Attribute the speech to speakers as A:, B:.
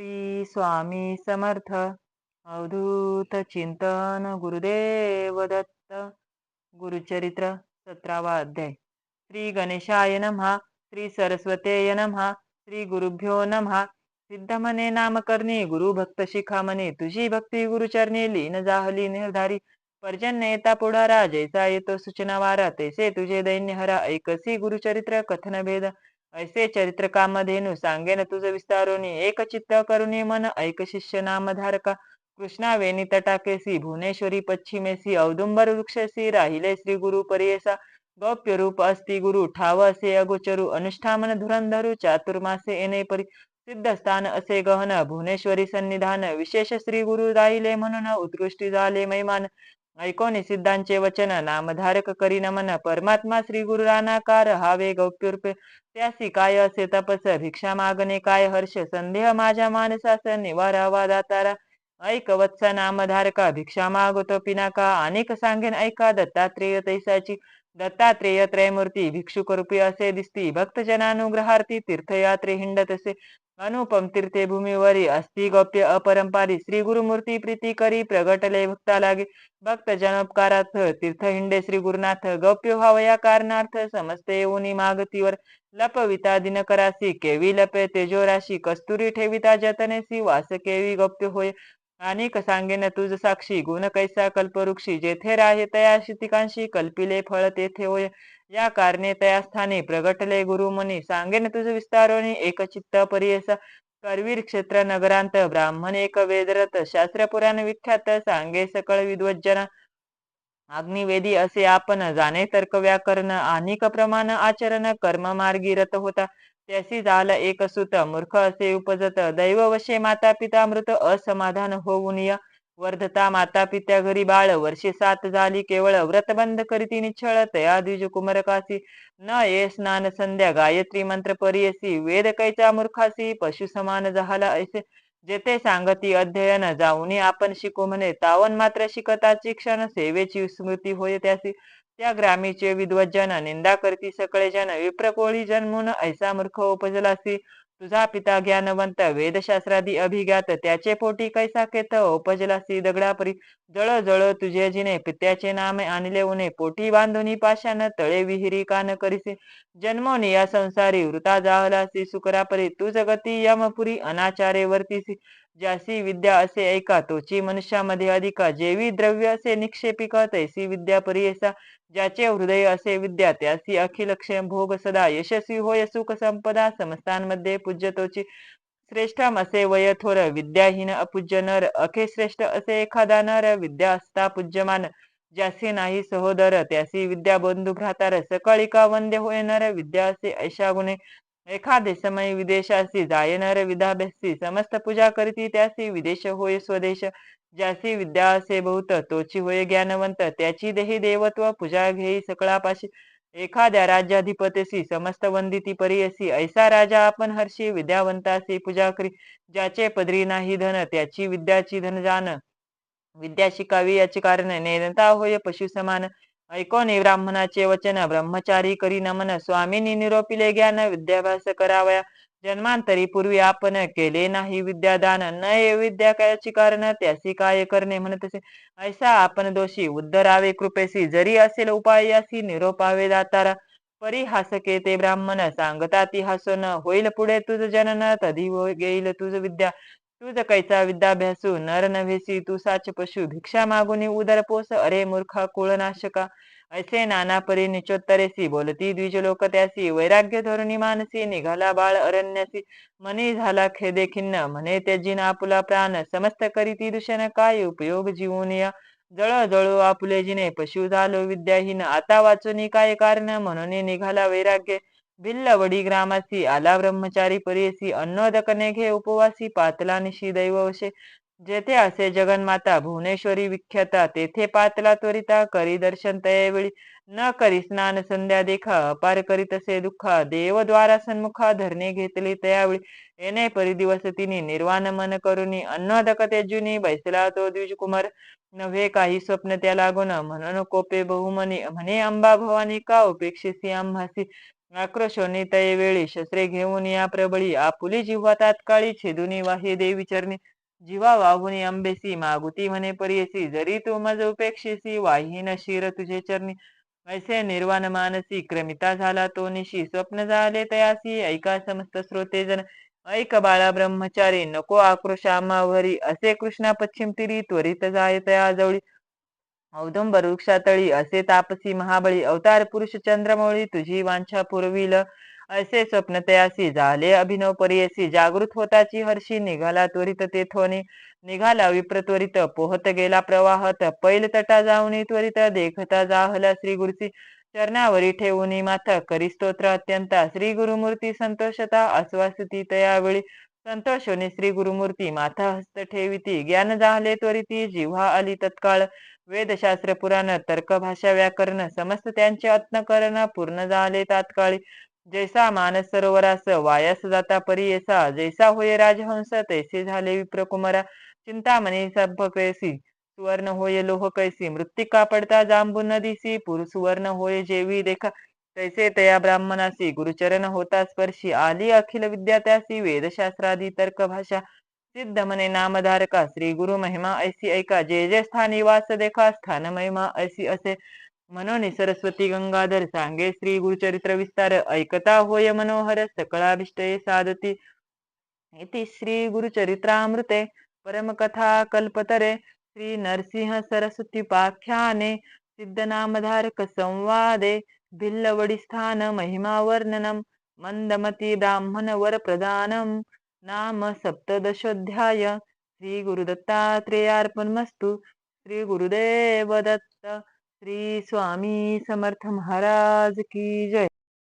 A: श्री स्वामी समर्थ अवधूत चिंतन गुरुदेव दत्त गुरुचरित्र सतरावा अध्याय. श्री गणेशाय नमहा श्री सरस्वतेय नमहा श्री गुरुभ्यो नमहा सिद्ध म्हणे नामकर्णी गुरु भक्त शिखा तुझी भक्ती गुरुचरणी लीन जाहली निर्धारी. पर्जन्य येता पुढारा जैसा येतो सूचना वारा तैसे तुझे दैन्य हरा. ऐकसी गुरुचरित्र कथन भेद ऐसे चरित्र कामधेनु सांगेन तुझ विस्तारोनी एक चित्त करुणी मन ऐक शिष्य नाम धारका कृष्णा वेणी तटाकेसी भुवनेश्वरी पश्चिमेसी औदुंबर वृक्षसी राहिले श्री गुरु परियेसा. गौप्य रूप अस्ति गुरु ठाव असे अगोचरू. अनुष्ठामन धुरंधरू चातुर्मासे येणे परी. सिद्ध स्थान असे गहन भुवनेश्वरी सन्निधान. विशेष श्री गुरु राहिले म्हणून उत्कृष्टी झाले मैमान. ऐकोनी सिद्धांचे वचन नामधारक करी नमन परमात्मा श्री गुरु रानाकार हावे गौप्य त्यासी काय असे तपस भिक्षा मागणे काय हर्ष संदेह माझ्या मानसास निवारावा दातारा ऐक वत्स नामधारका भिक्षा मागतो पिनाका अनेक सांगेन ऐका दत्तात्रेय तैसाची दत्तात्रेय त्रयमूर्ती भिक्षुकरूपी असे दिसती. भक्तजनानुग्रहार्थी तीर्थयात्रे हिंडत असे. अनुपम तीर्थे भूमीवरी अस्ति गौप्य अपरंपारी श्री गुरुमूर्ती प्रीती करी प्रगटले भक्ता लागे भक्त जनोपकारार्थ तीर्थ हिंडे श्री गुरुनाथ. गौप्य व्हावया कारणार्थ समस्ते उनी मागतीवर. लपविता दिनकरासी केवी लपे तेजोराशी. कस्तुरी ठेविता जतनेसी वास केवी गौप्य होय. अनेक सांगेन तुझ साक्षी गुण कैसा कल्पवृक्षी जेथे राहे तया शितिकांशी कल्पिले फळ तेथे होय. या कारणे तया स्थानी प्रगटले गुरुमुनी. सांगेन तुझ विस्तारोनी एक चित्त परियसा करवीर क्षेत्र नगरांत ब्राह्मण एक वेदरत शास्त्र पुराण विख्यात सांगे सकळ विद्वज्जना अग्निवेदी असे आपण जाणे तर्क व्याकरण अनेक प्रमाण आचरण कर्म मार्गी रत होता. त्यासी झाला एक सुत मूर्ख असे उपजत. दैव वशे माता पिता मृत असमाधान होऊन वर्धता माता पित्या घरी बाळ वर्षे सात झाली केवळ. व्रतबंध करीती निच्छळ तया द्विज कुमरकासी. न ये स्नान संध्या गायत्री मंत्र परियसी. वेद कैचा मूर्खासी पशु समान झाला ऐसे. जेथे सांगती अध्ययन जाऊन आपण शिकू म्हणे तावन मात्र शिकताची क्षण सेवेची स्मृती होय त्यासी. त्या ग्रामीचे विद्वजन निंदा करती सकळे जन विप्रकोळी जन्मून ऐसा मूर्ख उपजलासी. तुझा पिता ज्ञानवंत वेदशास्त्रादी अभिज्ञात त्याचे पोटी कैसा केत उपजलासी दगडापरी. जळ जळ तुझे जिने पित्याचे नामे आणले उने. पोटी बांधुनी पाशान तळे विहिरी कान करीसी. जन्मोनी या संसारी वृता जाहलासी सुकरापरी. तुझ गती यमपुरी अनाचारे वर्तीसी. ज्यासी विद्या असे ऐका तोची मनुष्यामध्ये अधिका. जेवी द्रव्य असे निक्षेपिका तैसी विद्या परियसा. ज्याचे हृदय असे विद्या त्यासी अखिल भोग सदा. यशस्वी होय सुख संपदा समस्तांमध्ये पूज्यतोची श्रेष्ठम असे वय थोर विद्याहीन अपूज्य नर. अखे श्रेष्ठ असे एखादा नर. विद्या असता पूज्यमान. ज्यासी नाही सहोदर त्यासी विद्या बंधू भ्रातार सकळिका वंद्य होय नर. विद्या असे ऐशा गुणे एखादे समय विदेशासी जायनर नर समस्त पूजा करीती त्यासी विदेश होय स्वदेश ज्यासी विद्या असे बहुत तोची होय ज्ञानवंत त्याची देही देवत्व पूजा घेई सकळापाशी. एखाद्या राज्याधिपतीसी समस्त वंदिती परियसी ऐसा राजा आपण हर्षी विद्यावंतासी पूजा करी. ज्याचे पदरी नाही धन त्याची विद्याची धन जान. विद्या शिकावी याचे कारण नेनता होय पशु समान ऐकोने ब्राह्मणाचे वचन ब्रह्मचारी करी नमन स्वामींनी निरोपिले ज्ञान विद्याभ्यास करावया. जन्मांतरी पूर्वी आपण केले नाही विद्यादान न विद्या कायची कारण त्यासी काय करणे म्हणतसे ऐसा आपण दोषी उद्धरावे कृपेसी जरी असेल उपाय असी निरोपावे दातारा. परी हासके ते ब्राह्मण सांगता ती हसन होईल पुढे तुझ जनन तधी हो- घेईल तुझ विद्या. तुझ कैचा विद्याभ्यासू नर नव्हेसी तू साच पशु भिक्षा मागुनी उदर पोस अरे मूर्खा कुळनाशका ऐसे नाना परी निचोत्तरेसी बोलती द्विज लोक त्यासी वैराग्य धोरणी मानसी निघाला बाळ अरण्यासी मनी झाला खेदे खिन्न म्हणे त्याजी आपुला प्राण समस्त करीती दूषण काय उपयोग जीवन या जळ जळू आपुले जिने पशु झालो विद्याहीन आता वाचून काय कारण म्हणून निघाला वैराग्य भिल्ल वडी ग्रामासी आला ब्रह्मचारी परियसी अन्नोदकने घे उपवासी पातला निशी दैवशे जेथे असे जगन्माता भुवनेश्वरी विख्याता तेथे पातला त्वरिता करी दर्शन तयावेळी न करी स्नान संध्या देखा अपार करीत असे दुःखा. देवद्वारा सन्मुखा धरणे घेतली त्यावेळी येणे परिदिवस तिने तिनी निर्वाण मन करुनी. अन्नोदक तेजुनी बैसला तो द्विजकुमार. नव्हे काही स्वप्न त्या लागून म्हणून कोपे बहुमनी. म्हणे अंबा भवानी का उपेक्षिसी आम्हासी? आक्रोशोनी तये वेळी शस्त्रे घेऊन या प्रबळी. आपुली जिव्हा तात्काळी छेदुनी वाही देवी चरणी. जिवा वाहुनी अंबेसी मागुती म्हणे परियसी. जरी तू मज उपेक्षेसी वाहीन शिर तुझे चरणी. ऐसे निर्वाण मानसी क्रमिता झाला तो निशी. स्वप्न झाले तयासी ऐका समस्त श्रोते जन. ऐक बाळा ब्रह्मचारी नको आक्रोशामावरी असे कृष्णा पश्चिम तिरी त्वरित जाय तया जवळी औदुंबर वृक्षातळी असे तापसी महाबळी अवतार पुरुष चंद्रमौळी तुझी वांछा पुरविल. असे स्वप्न तयासी झाले अभिनव परियसी जागृत होताची हर्षी. निघाला त्वरित तेथोनी निघाला विप्रत्वरित पोहत गेला प्रवाहत पैल तटा जाऊनी त्वरित. देखता जाहला श्री गुरुची चरणावरी ठेवून माथ. करी स्तोत्र अत्यंत. श्री गुरुमूर्ती संतोषता आश्वासती तयावेळी. संतोषोनी श्री गुरुमूर्ती माथा हस्त ठेविती. ज्ञान झाले त्वरिती. जिव्हा आली तत्काळ. वेदशास्त्र पुराण तर्कभाषा व्याकरण समस्त त्यांचे अत्न पूर्ण झाले तात्काळी. जैसा मानस सरोवरास वायास जाता परियेसा जैसा होय राजहंस तैसे झाले विप्रकुमारा. चिंतामणी कैसी सुवर्ण होय लोह कैसी. मृत्तिका पडता जांबू नदीसी पुर सुवर्ण होय जेवी देखा. तैसे तया ब्राह्मणासी गुरुचरण होता स्पर्शी. आली अखिल विद्या त्यासी वेदशास्त्रादी तर्क भाषा. सिद्ध मने नामधारका श्री गुरु महिमा ऐसी ऐका जे जे स्थानी वास देखा स्थान महिमा ऐसी असे मनोनी सरस्वती गंगाधर सांगे श्री गुरुचरित्र विस्तार ऐकता होय मनोहर सकळाभिष्टये साधती. इति श्री गुरुचरित्रामृते परमकथा कल्पतरे श्री नरसिंह सरस्वती पाख्याने सिद्धनामधारक संवादे भिल्लवडिस्थान महिमावर्णनम मंदमती ब्राह्मण वर प्रदानम. नाम सप्तदशोध्याय श्री गुरुदत्तात्रेयार्पणमस्तु श्री गुरुदेव दत्त श्री स्वामी समर्थ महाराज की जय।